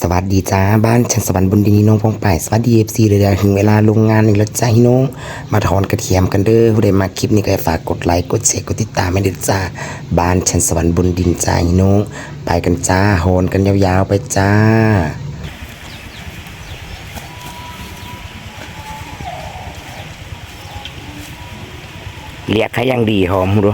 สวัสดีจ้าบ้านฉันสวรรค์บนดินนี่น้องพงไปสวัสดีเอฟซีเลยเดี๋ยวถึงเวลาลงงานอีกแล้วจ้าพี่น้องมาถอนกระเทียมกันเด้อผู้ใดมาคลิปนี้ก็ฝากกดไลค์กดแชร์กดติดตามให้เด็ดจ้าบ้านฉันสวรรค์บนดินจ้าพี่น้องไปกันจ้าโหนกันยาวๆไปจ้าเรียกให้ยังดีหอมดู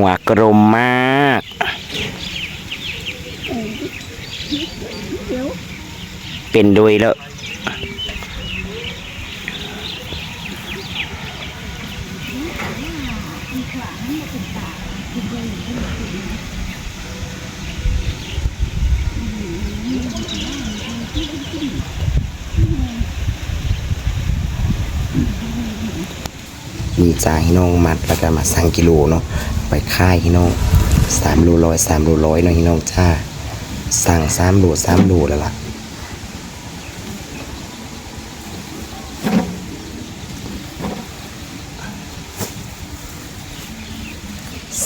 หัวกลมมาก เป็นโดยแล้วมีจ่ายให้น้องมัดแล้วก็มาสั่งกิโลเนาะ ไปค่ายให้น้องสามโลร้อยสามโลร้อยเนาะให้น้องจ้า สั่งสามโลสามโลแล้วล่ะ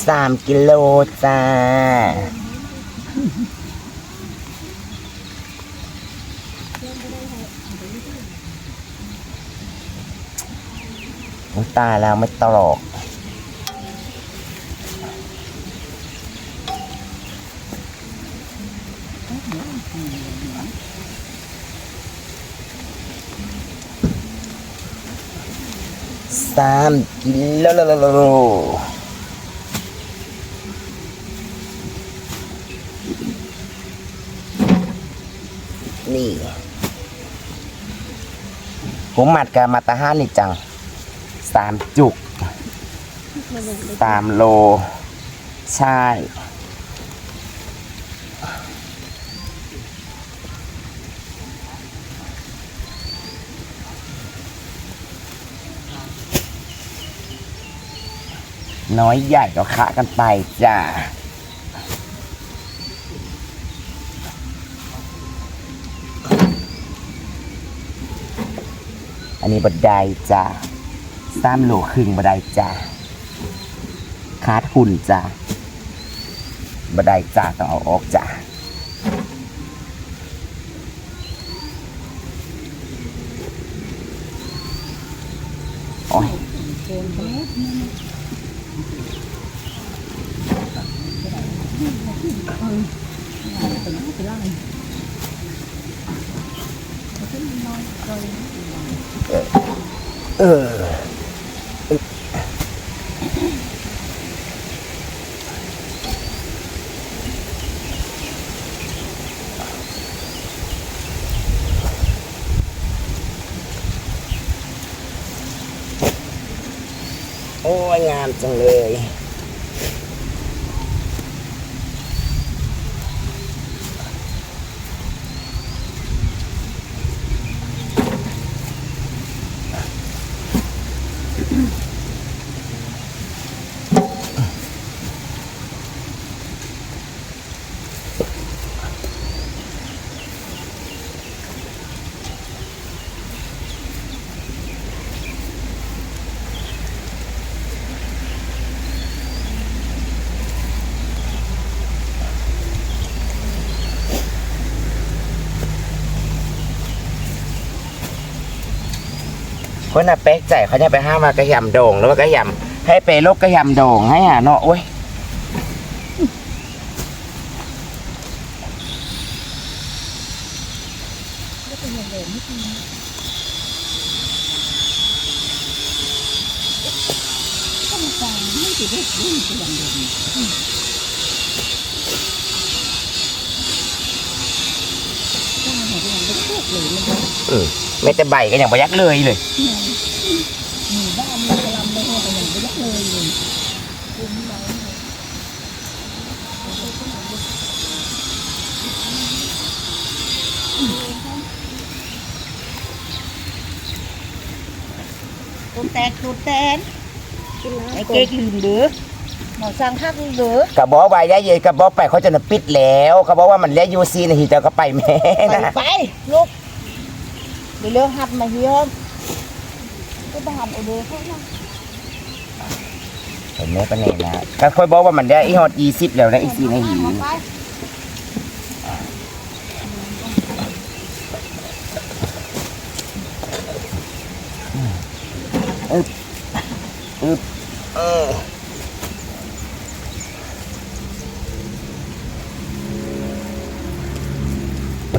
สามกิโลจ้าตายแล้วไม่ตลก สามกิโลโลโลโลนี่ ผมมัดกับมาตาห้านี่จังสามจุกสามโล ใช่ น้อยใหญ่ก็คะกันไปจ้าอันนี้บัดไดจ้าสามโหลครึ่งบัไดจ้าคาดหุ่นจ้าบัไดจ้าต้องเอาออกจ้าโอ้ย เโอ้ยงามจังเลย คนน่ะเป๊กใจเขาจะไปห้ามมากระยำโด่งแล้วว่ากระยำให้ไปลบกระยำโด่งให้หาเนาะโอ้ยอืม ไม่แต่ใบก็อย่างประยักเลยเลยตูแตกตูแตกไอ้เก๊กลืมเด้อหมอสั่งคักลืมเด้อกระบอกใบได้เย็นกระบอกไปเขาจะน่ะปิดแล้วเขาบอกว่ามันเลี้ยยูซีนาทีเจ้าก็ไปแม่นะไปลูก เดี๋ยวเร็วหัดมาเฮียมก็ไปทำเอาเด้อเขาละเห็นไหมปะเนี่ยนะก็ค่อยบอกว่ามันได้อีฮอตยี่สิบแล้วนะอีสี่นาทีไปอึบเออ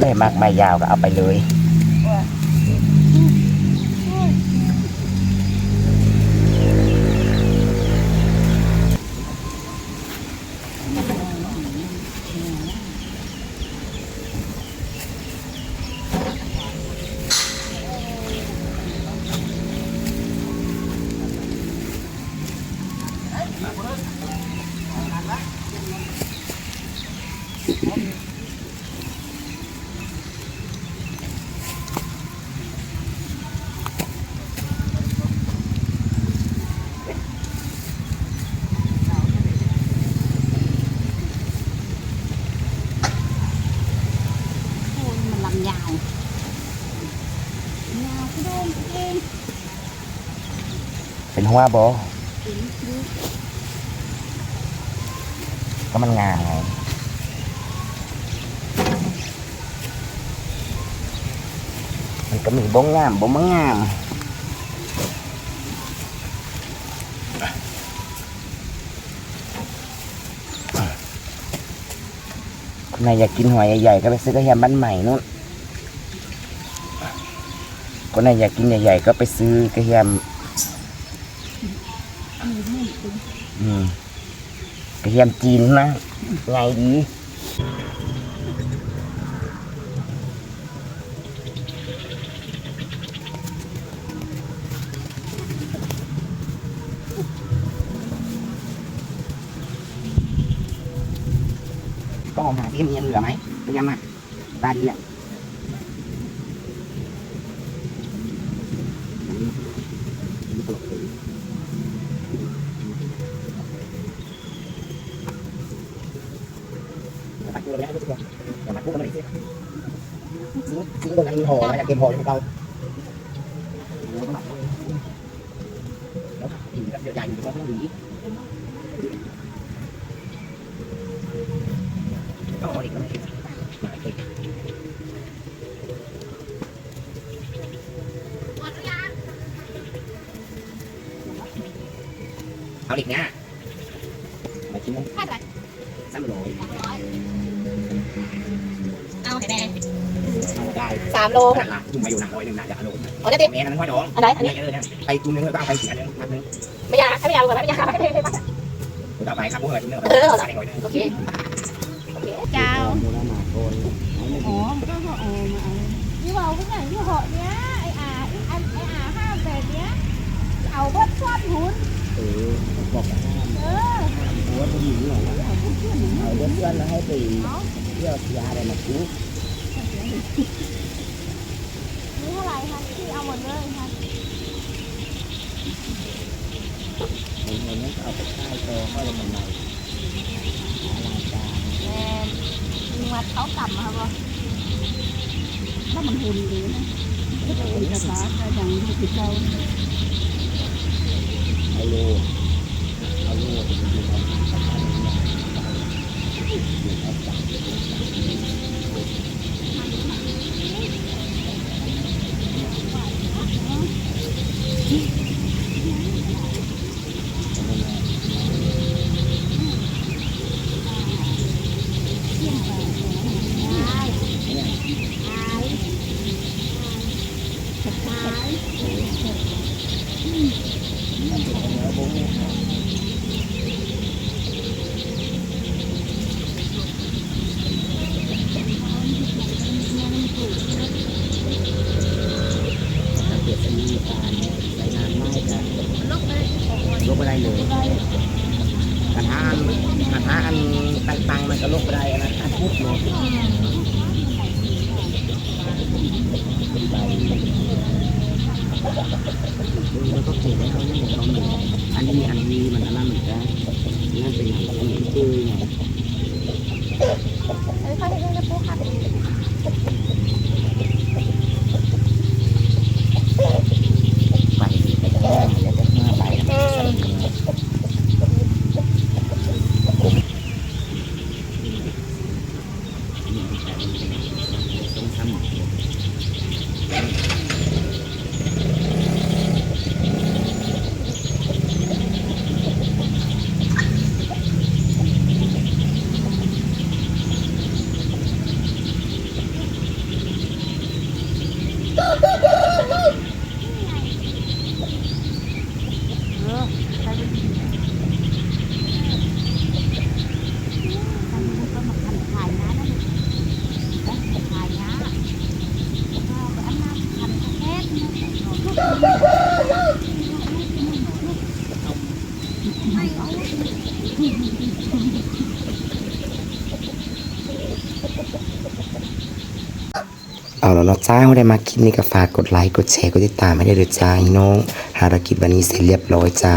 ได้มากไม่ยาวก็เอาไปเลย โอ้ยมันลำยาว ยาวก็โดน เองเป็นหัวบอก็มันงามไงมัน ก็มีบ้องงามบ้องมังงามคนไหนอยากกินหอยใหญ่ๆก็ไปซื้อกระเทียมบ้านใหม่นู่นคนไหนอยากกินใหญ่ๆก็ไปซื้อกระเทียมอืมกระเทียมจีนนะไงดี ก็หาที่มีเหลือไหมกระเทียมอะตาดีอะตักตัวไปแล้วทุกคนอย่ามาพูดกันเลยสิซื้อซื้อตรงนั้นมีห่อนะอยากเก็บห่อให้เราแล้วอีกแบบใหญ่ๆอยู่ตรงนั้นหนี ก็อีกแล้วเอาอีกนะมาชิ้นนึงคาดไรสามโลเอาให้แม่ได้สามโลขนาดละจุ่มมาอยู่หนักร้อยหนึ่งนะจะอารมณ์โอ้ได้ติดแม่นั้นห้อยน้องอันไหนอันนี้ไปตุ้มนึงแล้วก็เอาไปเสียนึงนัดนึงไม่ยากให้ไม่ยากก่อนไม่ยากให้ไม่ยากเอาไปครับพวกเราตุ้มนึงเออใส่หน่อยนึงโอเค โอเคเจ้ามูลมาโกนอ๋อก็เขาเอามาเอาที่บอกว่าอย่างที่เหาะเนี้ยไอ้อาไอ้อันไอ้อาห้ามแบ บเนี้ยเอาเบิดซ่อนหุ่นเออบอกว่า เออ หัวผู้หญิงเหรอเอาเพื่อนแล้วให้ไปเที่ยวยาอะไรมาคุก นี่เท่าไหร่คะที่เอาหมดเลยค่ะ เงินนั้นเอาไปค่ายโตก็เลยมันใหม่อลังการ แม่มีวัดเขากลับมาบ่ถ้ามันหุ่นดีนะเป็นกระถาก็ยังดูติดเรา เอาโลเอาโลไปดูเอาเกิดจะมีการใช้งานไม่กัน ลบไป ลบไม่ได้เลยกระทะอันกระทะอันตังๆมันก็ลบไม่ได้อันนั้นอันปุ๊บเลย มันก็เก็บไว้เขาไม่บอกเขาหนึ่งอันนี้อันนี้มันอันนั้นเหมือนกันนั่นเป็นอย่างนี้คือ เอาแล้วเนาะจ้าได้มาคลิปนี้ก็ฝากกดไลค์ กดแชร์ กดติดตามให้ได้เลยจ้าน้อง หารกิจวันนี้เสร็จเรียบร้อยจ้า